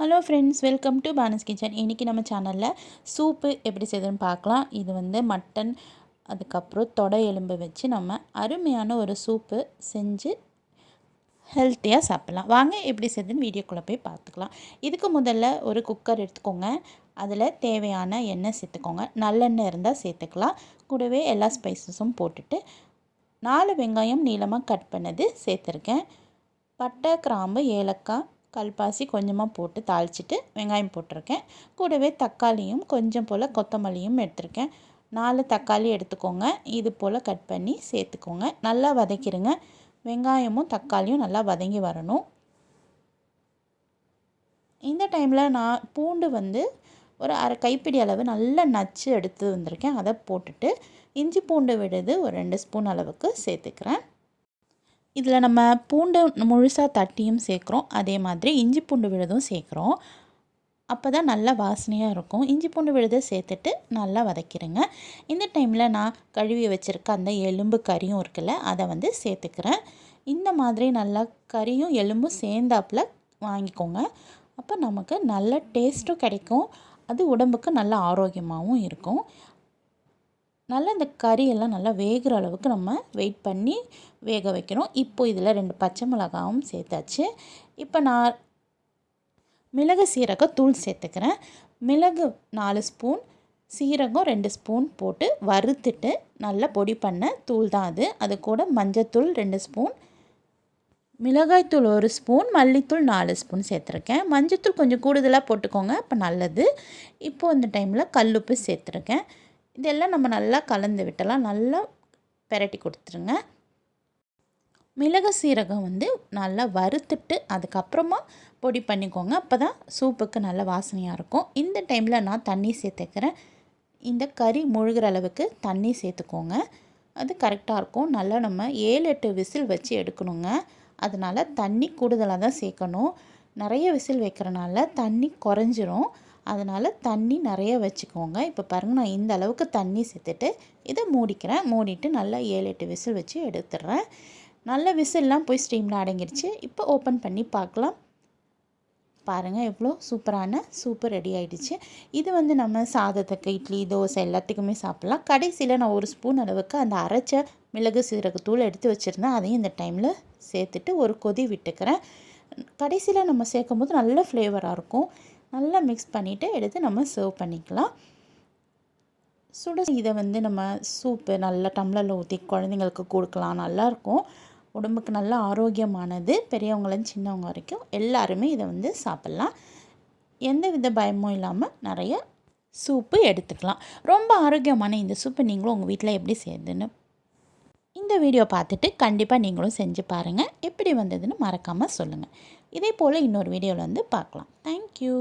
Hello friends welcome to பானஸ் kitchen. இன்றைக்கி நம்ம சேனலில் சூப்பு எப்படி செய்யுதுன்னு பார்க்கலாம். இது வந்து மட்டன் அதுக்கப்புறம் தொடை எலும்பு வச்சு நம்ம அருமையான ஒரு சூப்பு செஞ்சு ஹெல்த்தியாக சாப்பிட்லாம். வாங்க எப்படி செய்யுதுன்னு வீடியோக்குள்ளே போய் பார்த்துக்கலாம். இதுக்கு முதல்ல ஒரு குக்கர் எடுத்துக்கோங்க. அதில் தேவையான எண்ணெய் சேர்த்துக்கோங்க. நல்லெண்ணெய் இருந்தால் சேர்த்துக்கலாம். கூடவே எல்லா ஸ்பைசஸும் போட்டுட்டு நாலு வெங்காயம் நீளமாக கட் பண்ணது சேர்த்துருக்கேன். பட்டை கிராம்பு ஏலக்காய் கல்பாசி கொஞ்சமாக போட்டு தாளிச்சிட்டு வெங்காயம் போட்டிருக்கேன். கூடவே தக்காளியும் கொஞ்சம் போல் கொத்தமல்லியும் எடுத்திருக்கேன். நாலு தக்காளி எடுத்துக்கோங்க. இது போல் கட் பண்ணி சேர்த்துக்கோங்க. நல்லா வதக்கிடுங்க வெங்காயமும் தக்காளியும் நல்லா வதங்கி வரணும். இந்த டைமில் நான் பூண்டு வந்து ஒரு அரை கைப்பிடி அளவு நல்லா நச்சு எடுத்து வந்திருக்கேன். அதை போட்டுட்டு இஞ்சி பூண்டு விடுது ஒரு ரெண்டு ஸ்பூன் அளவுக்கு சேர்த்துக்கிறேன். இதில் நம்ம பூண்டு முழுசாக தட்டியும் சேர்க்குறோம். அதே மாதிரி இஞ்சி பூண்டு விழுதும் சேர்க்குறோம். அப்போ தான் நல்லா வாசனையாக இருக்கும். இஞ்சி பூண்டு விழுதை சேர்த்துட்டு நல்லா வதக்கிடுங்க இந்த டைமில் நான் கழுவி வச்சுருக்க அந்த எலும்பு கறியும் இருக்குல்ல அதை வந்து சேர்த்துக்கிறேன். இந்த மாதிரி நல்லா கறியும் எலும்பும் சேர்ந்தாப்பில் வாங்கிக்கோங்க. அப்போ நமக்கு நல்ல டேஸ்ட்டும் கிடைக்கும். அது உடம்புக்கு நல்ல ஆரோக்கியமாகவும் இருக்கும். நல்லா இந்த கறியெல்லாம் நல்லா வேகிற அளவுக்கு நம்ம வெயிட் பண்ணி வேக வைக்கணும். இப்போ இதில் ரெண்டு பச்சை மிளகாவும் சேர்த்தாச்சு. இப்போ நான் மிளகு சீரகம் தூள் சேர்த்துக்கிறேன். மிளகு நாலு ஸ்பூன் சீரகம் ரெண்டு ஸ்பூன் போட்டு வறுத்துட்டு நல்லா பொடி பண்ண தூள் தான் அது. அது கூட மஞ்சத்தூள் ரெண்டு ஸ்பூன் மிளகாய்த்தூள் ஒரு ஸ்பூன் மல்லித்தூள் நாலு ஸ்பூன் சேர்த்துருக்கேன். மஞ்சத்தூள் கொஞ்சம் கூடுதலாக போட்டுக்கோங்க அப்போ நல்லது. இப்போது இந்த டைமில் கல்லுப்பு சேர்த்துருக்கேன். இதெல்லாம் நம்ம நல்லா கலந்து விட்டலாம். நல்லா பெரட்டி கொடுத்துருங்க. மிளகு சீரகம் வந்து நல்லா வறுத்துட்டு அதுக்கப்புறமா பொடி பண்ணிக்கோங்க. அப்போ தான் சூப்புக்கு நல்ல வாசனையாக இருக்கும். இந்த டைமில் நான் தண்ணி சேர்த்துக்கிறேன். இந்த கறி முழுகிற அளவுக்கு தண்ணி சேர்த்துக்கோங்க. அது கரெக்டாக இருக்கும். நல்லா நம்ம ஏழு எட்டு விசில் வச்சு எடுக்கணுங்க. அதனால் தண்ணி கூடுதலாக தான் சேர்க்கணும். நிறைய விசில் வைக்கிறனால தண்ணி குறைஞ்சிரும். அதனால் தண்ணி நிறைய வச்சுக்கோங்க. இப்போ பாருங்கள் நான் இந்த அளவுக்கு தண்ணி சேர்த்துட்டு இதை மூடிக்கிறேன். மூடிட்டு நல்லா ஏழு எட்டு விசில் வச்சு எடுத்துடுறேன். நல்ல விசில்லாம் போய் ஸ்டீமில் அடங்கிடுச்சு இப்போ ஓப்பன் பண்ணி பார்க்கலாம். பாருங்கள் எவ்வளோ சூப்பரான சூப்பர் ரெடி ஆகிடுச்சு இது வந்து நம்ம சாதத்துக்கு இட்லி தோசை எல்லாத்துக்குமே சாப்பிட்லாம். கடைசியில் நான் ஒரு ஸ்பூன் அளவுக்கு அந்த அரைச்ச மிளகு சீரகத்தூள் எடுத்து வச்சுருந்தேன். அதையும் இந்த டைமில் சேர்த்துட்டு ஒரு கொதி விட்டுக்கிறேன். கடைசியில் நம்ம சேர்க்கும் போது நல்ல ஃப்ளேவராக இருக்கும். நல்லா மிக்ஸ் பண்ணிவிட்டு எடுத்து நம்ம சர்வ் பண்ணிக்கலாம். சுட இதை வந்து நம்ம சூப்பு நல்லா டம்ளரில் ஊற்றி குழந்தைங்களுக்கு கொடுக்கலாம். நல்லாயிருக்கும் உடம்புக்கு நல்ல ஆரோக்கியமானது. பெரியவங்களும் சின்னவங்க வரைக்கும் எல்லாருமே இதை வந்து சாப்பிட்லாம். எந்த வித பயமும் இல்லாமல் நிறைய சூப்பு எடுத்துக்கலாம். ரொம்ப ஆரோக்கியமான இந்த சூப்பு நீங்களும் உங்கள் வீட்டில் எப்படி செய்யுதுன்னு இந்த வீடியோ பார்த்துட்டு கண்டிப்பாக நீங்களும் செஞ்சு பாருங்கள் எப்படி வந்ததுன்னு மறக்காமல் சொல்லுங்கள் இதே போல் இன்னொரு வீடியோவில் வந்து பார்க்கலாம். தேங்க்யூ